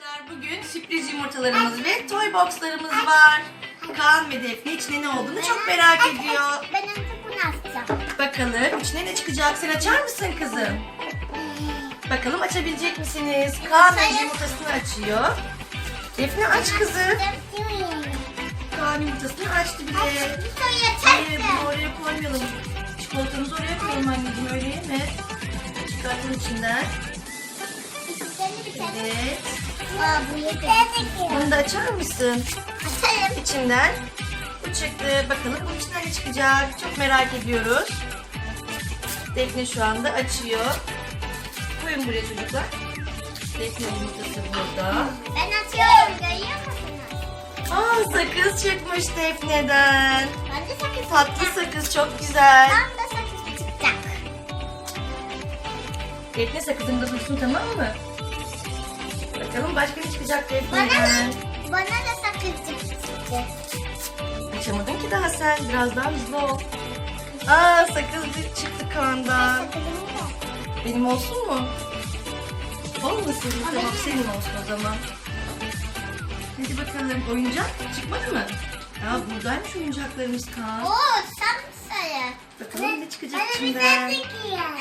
Arkadaşlar bugün sürpriz yumurtalarımız ve toy boxlarımız var. Kaan ve Defne içine ne olduğunu çok merak ediyor. Ben önce bunu açacağım. Bakalım içine ne çıkacak? Sen açar mısın kızım? Bakalım açabilecek misiniz? Kaan önce yumurtasını açıyor. Defne aç kızım. Kaan yumurtasını açtı bile. Hayır bunu oraya koymayalım. Çikolatamızı oraya koyalım anneciğim öyle mi? Çıkartın içinden. Evet. Aa, bu yeter. Bunu da açar mısın? Açalım. İçinden bu çıktı. Bakalım bunun içinden ne çıkacak? Çok merak ediyoruz. Defne şu anda açıyor. Koyun buraya çocuklar. Defne yumurtası burada. Ben açıyorum. Görüyor musunuz? Aa sakız çıkmış Defne'den. Ben de sakız Tatlı sakız çok güzel. Tam da sakız çıkacak. Defne sakızını da dursun tamam mı? Bakalım başka ne çıkacak Bana da, bana da sakız çıktı. Açamadın ki daha sen. Biraz daha hızlı ol. Aa sakız çıktı. Sakızımı da. Benim olsun mu? Olmasın. Tamam senin olsun o zaman. Hadi bakalım oyuncak çıkmadı mı? Ya buradaymış oyuncaklarımız Kaan. Oo, sapsarı. Bakalım ne çıkacak Bana bir içinden. tane.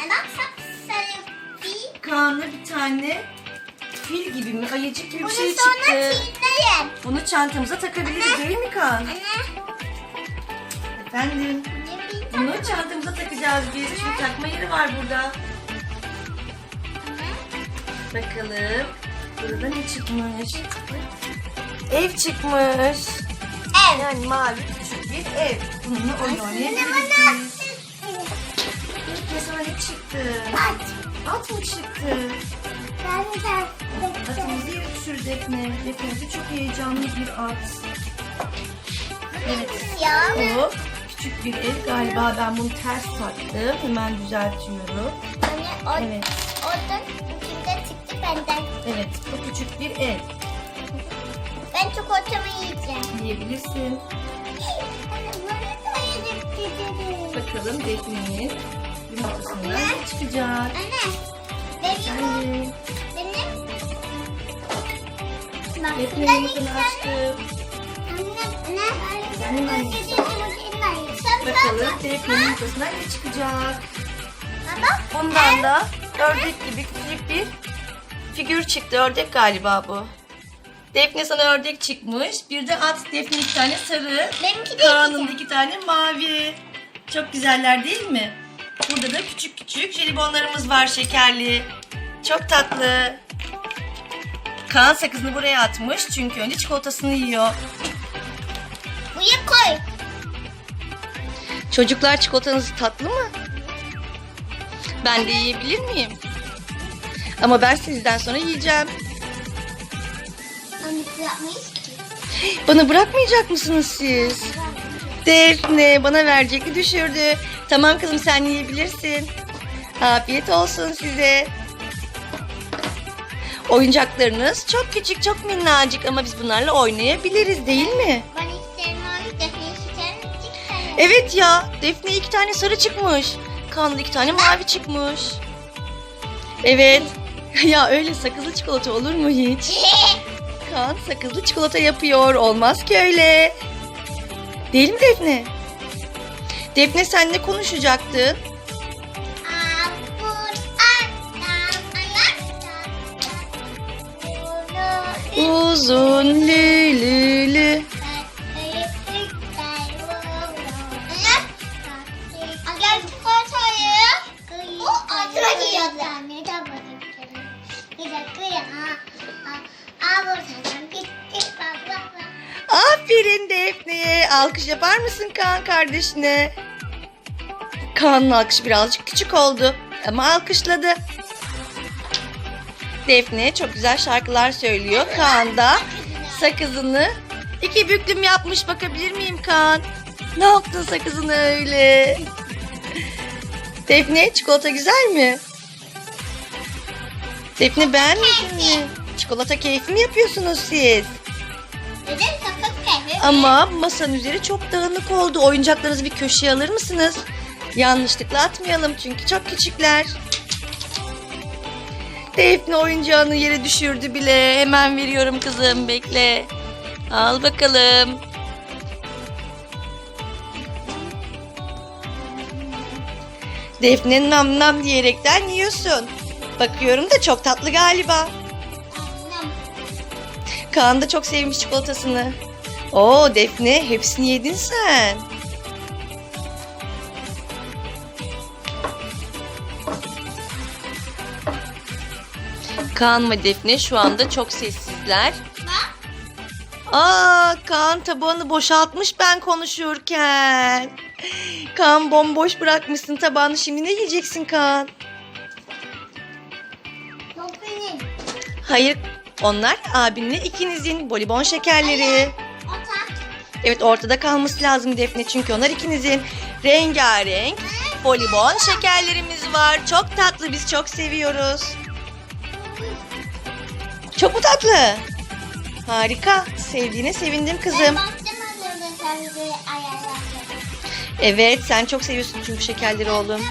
Bak sapsarı. Kaan'la bir tane fil gibi mi ayıcık gibi Bunu bir şey sonra çıktı. Bunu çantamıza takabiliriz değil mi Kaan? Anne. Efendim. Ne Bunu çantamıza takacağız biz. Çünkü takma yeri var burada. Bakalım. Burada ne çıkmış? Ev çıkmış. Ev. Yani mavi küçük bir ev. Bununla oyun Ne oynayabiliriz. bana? İlk sana ne çıktı? Aç. At mı çıktı? Atımızı düşür Defne. Defne çok heyecanlı bir at. Evet. Bu küçük bir ev. Galiba ben bunu ters taktım. Hemen düzeltiyorum. Anne o, Evet. oradan içinde çıktı benden. Evet. Bu küçük bir ev. Ben çikolatamı yiyeceğim. Yiyebilirsin. Anne bana da yedik gidelim. Bakalım Defne'nin yumurtasından ne çıkacak? Anne. Benim. Benim. Bak Defne şuradan yumurtanı iki açtım. Anne. Anne. Benim annem. Bakalım Defne'nin yumurtasından ne çıkacak? Baba. Bundan da ördek gibi küçük bir figür çıktı. Ördek galiba bu. Defne sana ördek çıkmış. Bir de at Defne iki tane sarı. Benimki de Kaan'ın iki tane mavi. Çok güzeller değil mi? Burada da küçük küçük jelibonlarımız var şekerli. Çok tatlı. Kaan sakızını buraya atmış çünkü önce çikolatasını yiyor. Buraya koy. Çocuklar çikolatanız tatlı mı? Ben de yiyebilir miyim? Ama ben sizden sonra yiyeceğim. Bu yapmayız ki. Bana bırakmayacak mısınız siz? Defne bana verecekti düşürdü. Tamam kızım sen yiyebilirsin. Afiyet olsun size. Oyuncaklarınız çok küçük çok minnacık ama biz bunlarla oynayabiliriz değil mi? Ben isterim abi defne isterim. Çıksana. Evet ya Defne iki tane sarı çıkmış. Kaan'da iki tane mavi çıkmış. Evet. ya öyle sakızlı çikolata olur mu hiç? Kaan sakızlı çikolata yapıyor. Olmaz ki öyle. Değil mi Defne? Defne sen ne konuşacaktın? Apur aslan anaktan. Uzun lülülü. Gel çikolatayı. O ağzına Aferin Defne'ye. Alkış yapar mısın Kaan kardeşine? Kaan'ın alkışı birazcık küçük oldu. Ama alkışladı. Defne çok güzel şarkılar söylüyor. Kaan da sakızını iki büklüm yapmış. Bakabilir miyim Kaan? Ne yaptın sakızını öyle? Defne çikolata güzel mi? Defne beğenmedin mi? Çikolata keyfi mi yapıyorsunuz siz? Neden sakız? Ama masanın üzeri çok dağınık oldu. Oyuncaklarınızı bir köşeye alır mısınız? Yanlışlıkla atmayalım çünkü çok küçükler. Defne oyuncağını yere düşürdü bile. Hemen veriyorum kızım bekle. Al bakalım. Defne nam nam diyerekten yiyorsun. Bakıyorum da çok tatlı galiba. Kaan da çok sevmiş çikolatasını. Oo Defne hepsini yedin sen. Kaan ve Defne şu anda çok sessizler. Aa Kaan tabağını boşaltmış ben konuşurken. Kaan bomboş bırakmışsın tabağını şimdi ne yiyeceksin Kaan? Hayır onlar abinle ikinizin bolibon şekerleri. Evet ortada kalması lazım Defne çünkü onlar ikinizin. Rengarenk bolibon şekerlerimiz var. Çok tatlı biz çok seviyoruz. Çok mu tatlı? Harika. Sevdiğine sevindim kızım. Evet sen çok seviyorsun çünkü şekerleri oğlum.